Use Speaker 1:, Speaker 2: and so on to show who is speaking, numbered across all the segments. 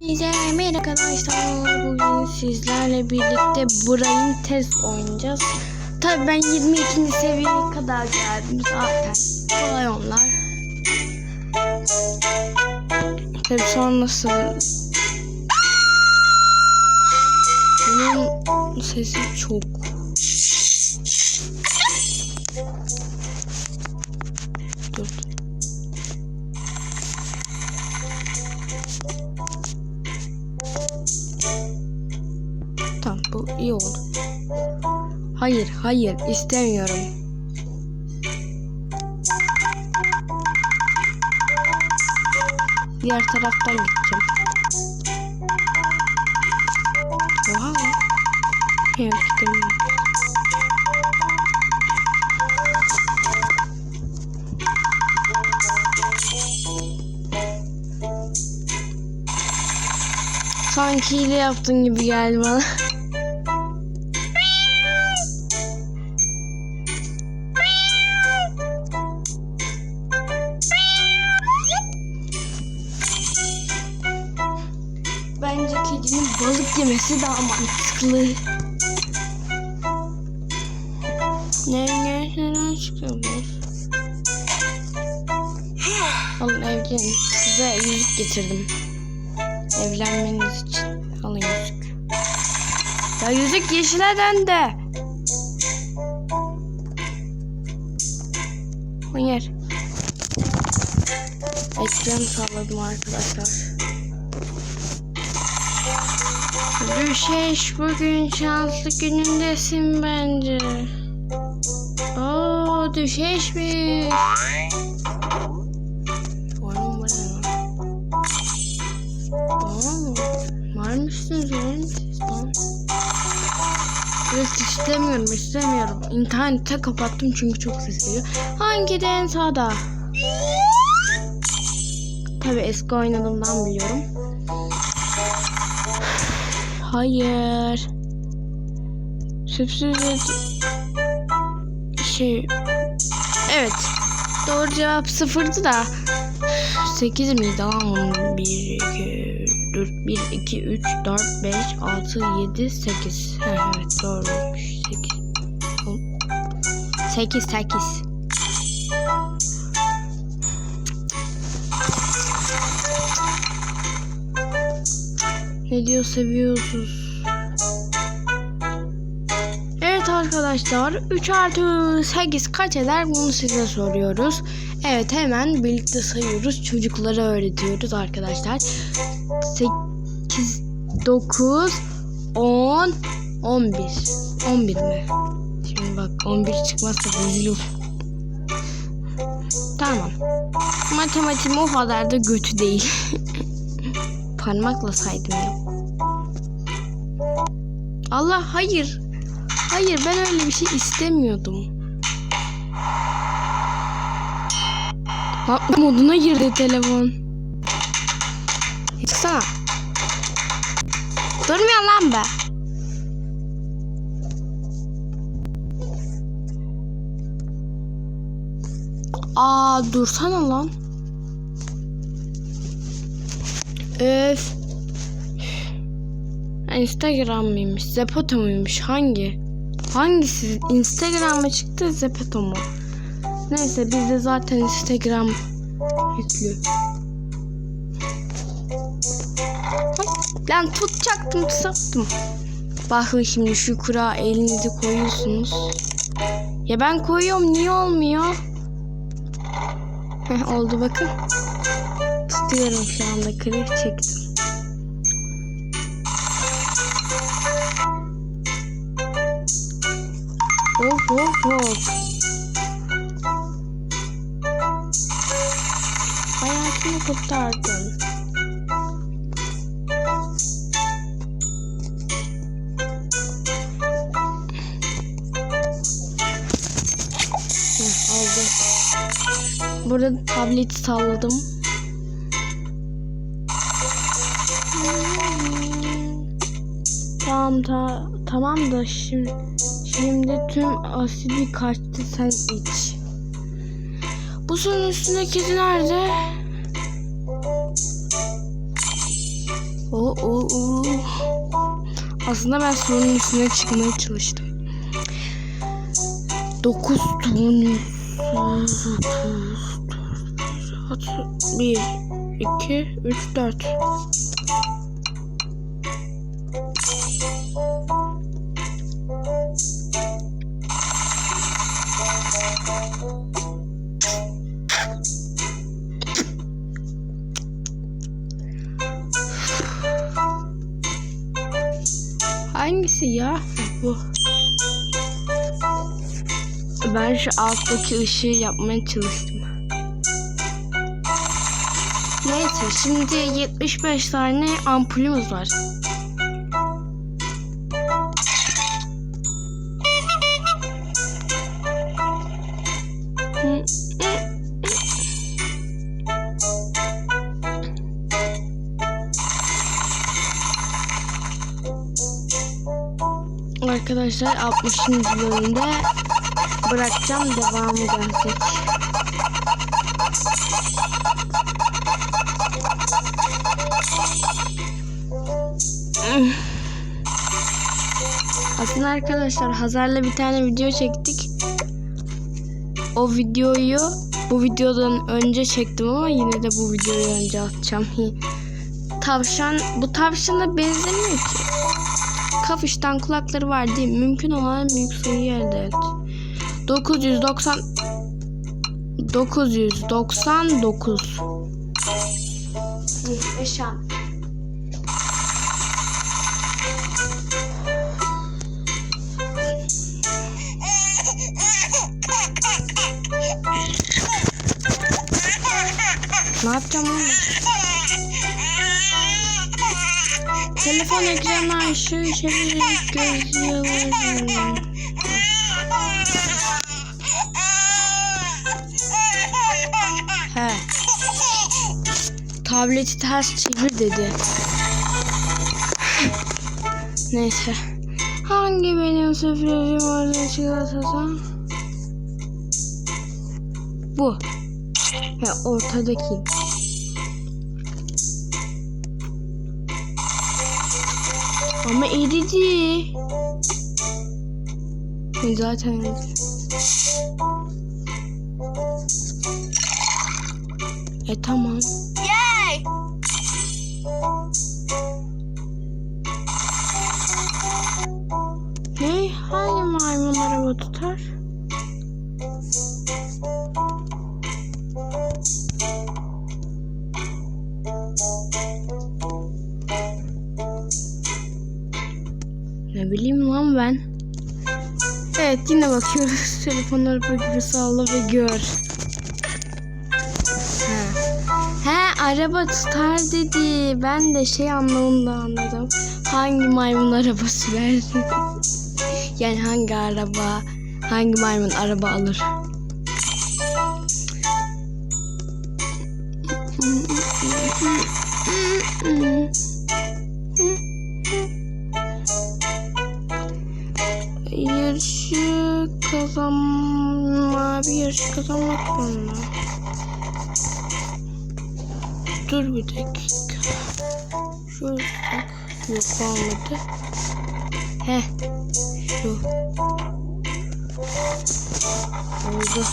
Speaker 1: Merhaba arkadaşlar. Bugün sizlerle birlikte Brain Test oynayacağız. Tabi ben 22. seviyeye kadar geldim zaten. Kolay onlar. Tabi sonrası bunun sesi çok. Dur. İyi oldu. Hayır hayır istemiyorum. Diğer taraftan gideceğim. Oha. Evet istemiyorum. Sanki hile yaptın gibi geldi bana. Bence kedinin balık yemesi daha mantıklı. Ne ne neden çıkıyoruz? Alın evlenin. Size yüzük getirdim. Evlenmeniz için. Alın yüzük. Ya yüzük yeşile döndü. Hayır. Ekran salladım arkadaşlar. Düşeş bugün şanslı günündesin bence. Oo düşeşmiş. Mı var? Aa, var mısınız oğlum siz? İstemiyorum istemiyorum. İnternete kapattım çünkü çok ses geliyor. Hangi en sağda? Tabi eski oynadığımdan biliyorum. Hayır. Süpsüz şey Evet. Doğru cevap sıfırdı da 8 miydi bunun? 1 2 4 1 2 3 4 5 6 7 8. Ha, evet doğruymuş. 8. 8 8. Ne diyor seviyorsunuz? Evet arkadaşlar 3 artı 8 kaç eder bunu size soruyoruz. Evet hemen birlikte sayıyoruz. Çocuklara öğretiyoruz arkadaşlar. 8, 9, 10, 11. 11 mi? Şimdi bak 11 çıkmazsa olur. Tamam. Matematiğim o kadar da kötü değil. Parmakla saydım ya. Allah hayır. Hayır ben öyle bir şey istemiyordum. Lan moduna girdi telefon. Çıksana. Durmuyor lan be. Aa dursana lan. Öf. Instagram mıymış? Zepeto muymuş? Hangi? Hangisi? Instagram mı çıktı? Zepeto mu? Neyse bizde zaten Instagram yüklü. Lan tutacaktım tutacaktım. Bakın şimdi şu kura elinizi koyuyorsunuz. Ya ben koyuyorum niye olmuyor? Heh, oldu bakın. Tutuyorum şu anda kırık çektim. Hop. Hayatımı kurtardın. Heh. Burada tablet salladım. Tamam ta tamam da şimdi şimdi tüm asidi kaçtı sen iç. Bu suyun üstündeki nerede? O o o. Aslında ben sorunun üstüne çıkmaya çalıştım. 9 ton 1 2 3 4 ya? Bu. Ben şu alttaki ışığı yapmaya çalıştım. Neyse şimdi 75 tane ampulümüz var. Arkadaşlar 60. bölümde bırakacağım devamı gelecek. Aslında arkadaşlar Hazar'la bir tane video çektik. O videoyu bu videodan önce çektim ama yine de bu videoyu önce atacağım. Tavşan, bu tavşana benzemiyor ki. Kafıştan kulakları var değil mi? Mümkün olan büyük sayıyı elde et. 990 999 Muhteşem. Ne yapacağım oğlum? Telefon ekranı aşağı çevirerek göz yalarım. He. Tableti ters çevir dedi. Neyse. Hangi benim sürprizim orada çıkarsa? Bu. He ortadaki. Ama erici. Zaten erici. E tamam. Yine bakıyoruz. Telefon araba gibi salla ve gör. He. He araba tutar dedi. Ben de şey anlamında anladım. Hangi maymun araba sürer? yani hangi araba, hangi maymun araba alır? Yarışı kazanma, bir yarışı kazanmak bana. Dur bir dakika. Şöyle bak. Yok olmadı. He. Şu. Oldu.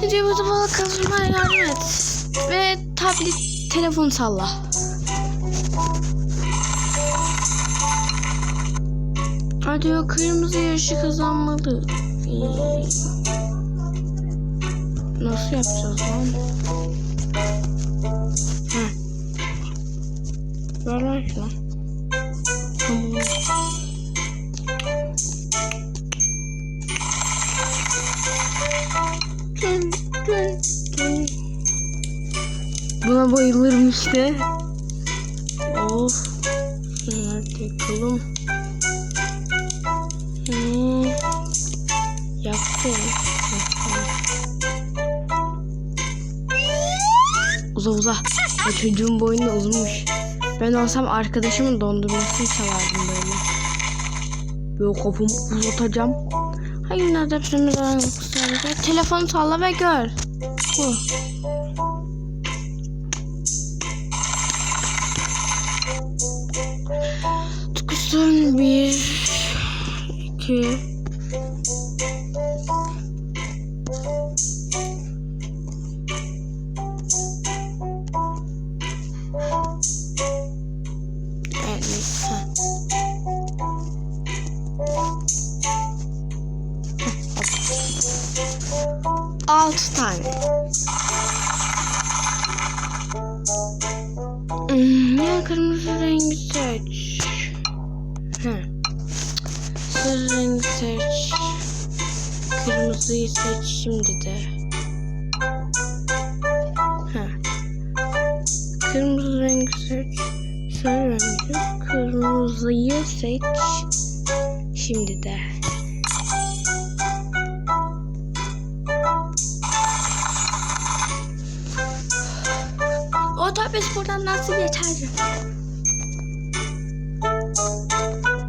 Speaker 1: Hadi bu da balık kazmaya yardım et. Ve tablet telefon salla. Hadi kırmızı yarışı kazanmalı. Nasıl yapacağız lan? Heh. Ver lan Bayılırım işte. Of. Şunları takalım. Hmm. Yaptım. Uza uza. Ya çocuğun boynu da uzunmuş. Ben olsam arkadaşımın dondurmasını çalardım böyle. Böyle kafamı uzatacağım. Ha yine de hepsimiz aynı kısalacak. Telefonu salla ve gör. Bu. 6 tane. Hmm, ya kırmızı rengi seç. Hı. Sarı Kırmızıyı seç şimdi de. Hı. Kırmızı rengi seç. Sarı rengi. Kırmızıyı seç. Şimdi de. Otobüs buradan nasıl geçer?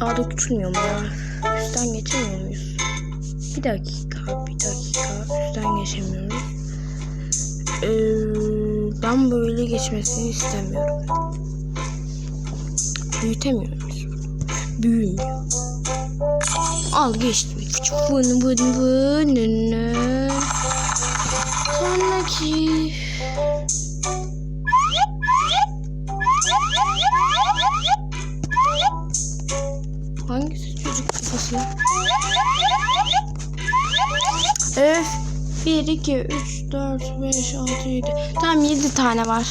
Speaker 1: Daha da küçülmüyor mu ya? Üstten geçemiyor muyuz? Bir dakika, bir dakika. Üstten geçemiyoruz. Ee, ben böyle geçmesini istemiyorum. Büyütemiyor muyuz? Büyümüyor. Al geçtim. Vın vın vın. Sonraki Hangisi çocuk kafası? Öf. 1, 2, 3, 4, 5, 6, 7. Tamam 7 tane var.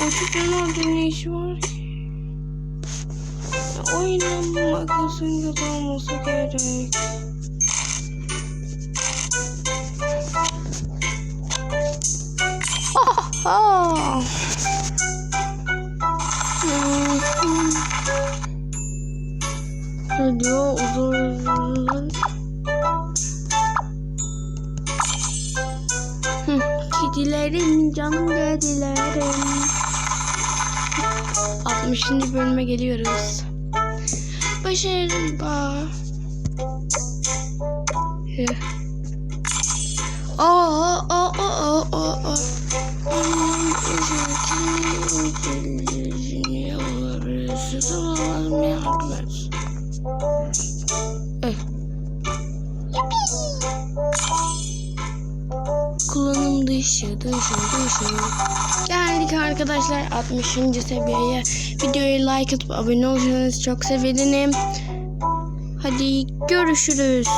Speaker 1: O çocuğun orada ne işi var ki? Ya, Oynanmamasın kötü olması gerek. Ah! Ne diyor uzun. Kedilerim canım kedilerim 60. bölüme geliyoruz. Başarım ba Aa aa aa aa aa Eh. Geldik arkadaşlar 60. seviyeye. Videoyu like atıp abone olursanız çok sevinirim. Hadi görüşürüz.